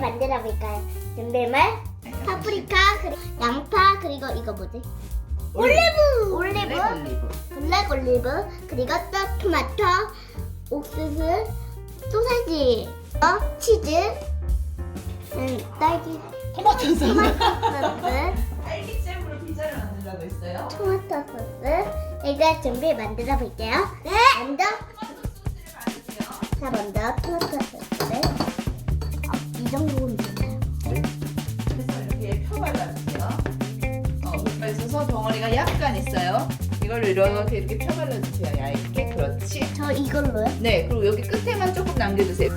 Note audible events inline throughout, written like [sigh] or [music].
만들어 볼까요? 준비물 파프리카 그리고 양파 그리고 이거 뭐지? 올리브 올리브 블랙 올리브. 블랙 올리브 그리고 또 토마토 옥수수 소세지 어, 치즈 음, 딸기 토마토 소스. 토마토 소스 딸기잼으로 피자를 만들라고 했어요. 토마토 소스 이거 준비 만들어 볼게요 네 먼저 자 먼저 토마토 소스를 아, 이 정도는 되나요? 그래서 이렇게 펴 발라주세요. 어, 펴 있어서 덩어리가 약간 있어요. 이걸 이렇게 이렇게 펴 발라주세요. 얇게 그렇지. 저 이걸로요? 네, 그리고 여기 끝에만 조금 남겨주세요.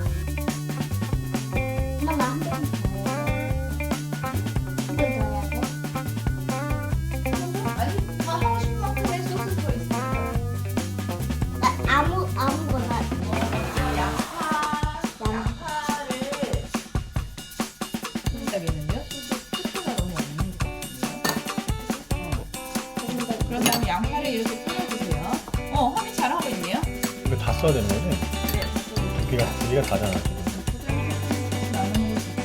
양파를 이렇게 뿌려주세요. 어, 허미 잘 하고 있네요. 이거 다 써야 되는 거지? 네. 두 개가 두 개가 다잖아 지금. 나는 거 있어요.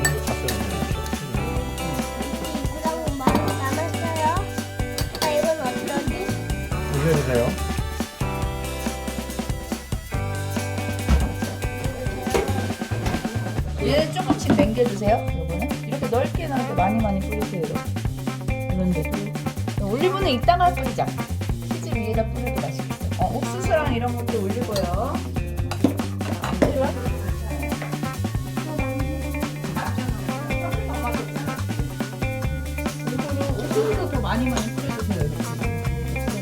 이거 다 써야 되는 이거랑 많이 남았어요. 아 이건 어떠지? 거지? 해주세요. 얘는 조금씩 남겨주세요. 요거는 이렇게 넓게 넓게 많이 많이 뿌리세요. 이렇게. 이런데도 올리브는 이따가 뿌리자. 치즈 위에다 뿌려도 맛있겠어. 어, 옥수수랑 이런 것도 올리고요. 옥수수도 더 많이 많이 뿌려주세요.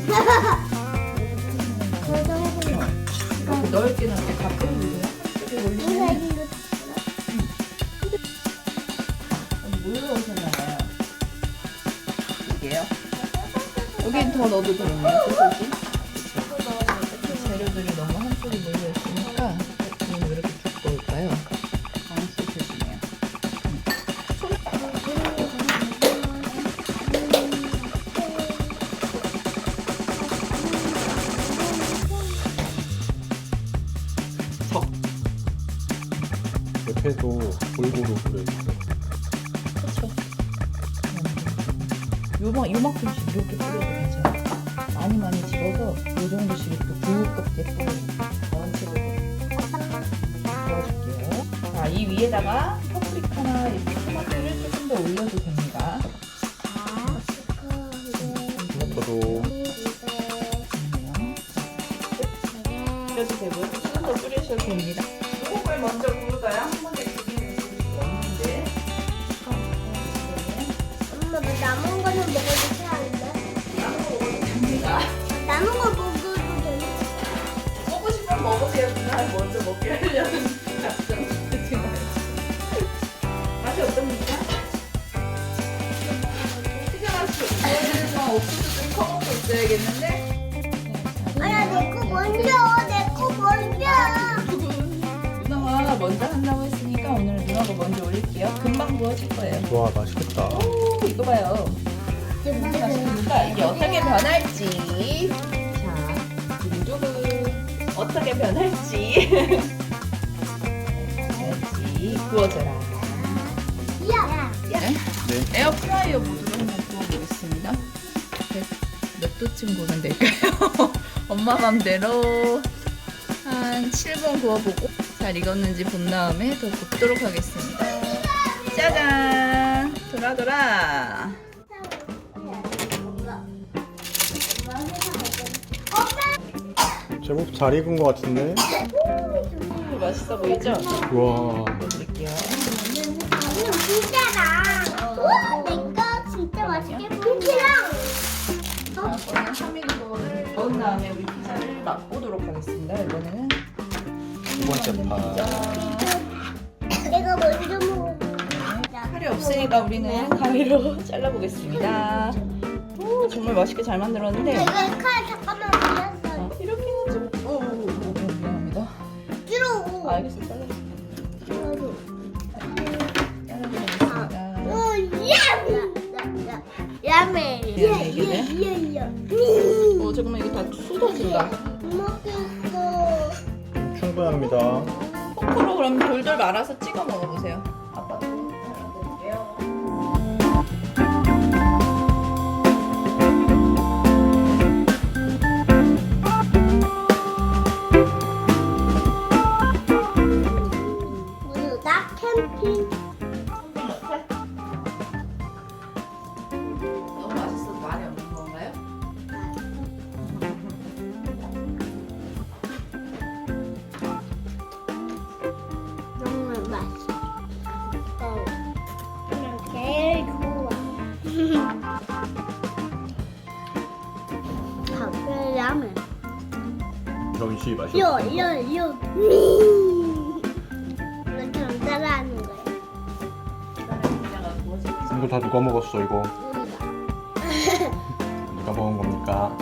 [laughs] 넓게 넓게 다 뿌려주세요. 넣어도 되겠네요. 소고기. 재료들이 너무 한쪽에 몰려 있으니까 지금 왜 이렇게 두꺼울까요? 방수해주네요. 석. 옆에도 골고루 뿌려주세요. 그쵸. 요만, 요만큼씩 이렇게 뿌려도 괜찮아요. 많이 많이 집어서 요 정도씩 이렇게 두껍게 뿌려요. 전체적으로. 넣어줄게요. 자, 이 위에다가 파프리카나 이렇게 토마토를 조금 더 올려도 됩니다. 토마토도 뿌려도 되고요. 조금 더 뿌리셔도 됩니다. 소금을 먼저 부을까요? 한 번에 두개는 없는데. 엄마 뭐 남은 거는 먹어도. 남은 거 먹어도 되는데? 먹고 싶으면 먹으세요. 그날 먼저 먹게 하려는 작전 쓰지 마요. 맛이 어떻습니까? 피자 맛이 좋고 옥수수 좀 커먹고 있어야겠는데? 아야 내 거 먼저 내 거 먼저 누나가 먼저 한다고 했으니까 오늘 누나가 먼저 올릴게요. 금방 부어질 거예요. 와 맛있겠다. 오 이거 봐요. 맛있을까? 이게 어떻게 변할지. 자, 두근두근 어떻게 변할지. [laughs] 변할지 구워져라. 야 네? 네. 에어프라이어 모드로 한번 구워보겠습니다. 네, 몇 도쯤 구우면 될까요? [laughs] 엄마 맘대로 한 7분 구워보고 잘 익었는지 본 다음에 더 굽도록 하겠습니다. 짜잔! 돌아 돌아! 제법 잘 익은 것 같은데? 음, 맛있어 보이죠? 와. 보여드릴게요. 이거 진짜다 우와 내거 진짜 맛있게 보이랑 자, 이거는 하민거를 넣은 다음에 우리 피자를 맛보도록 하겠습니다. 이번에는 두 번째 파. 피자. 내가 먼저 먹어 칼이 없으니까 우리는 가위로 [laughs] 잘라보겠습니다. 오, 정말 맛있게 잘 만들었는데 내가 칼 잠깐만 아, 알겠어, 잘라. 잘라드리겠습니다. 오, 야! 야매. 예, 이게. 오, 잠깐만 이거 다 쏟아진다. 충분합니다. 어, 포크로 그럼 돌돌 말아서 찍어 먹어보세요. 아빠 드 너무 맛있어서 많이 없는 건가요? 정말 맛있어. 어. 제일 좋아. 가끔 라면. 정시 마셔. 요, 요, 요. 이거 다 누가 먹었어 이거? [laughs] 누가 먹은 겁니까?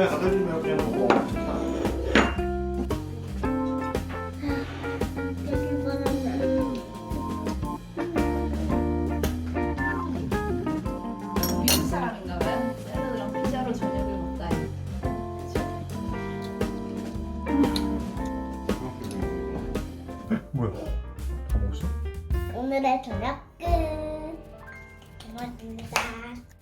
왜 아들이 몇 사람인가 봐요. 샐러드랑 먹어. 오늘의 저녁 끝. 고맙습니다.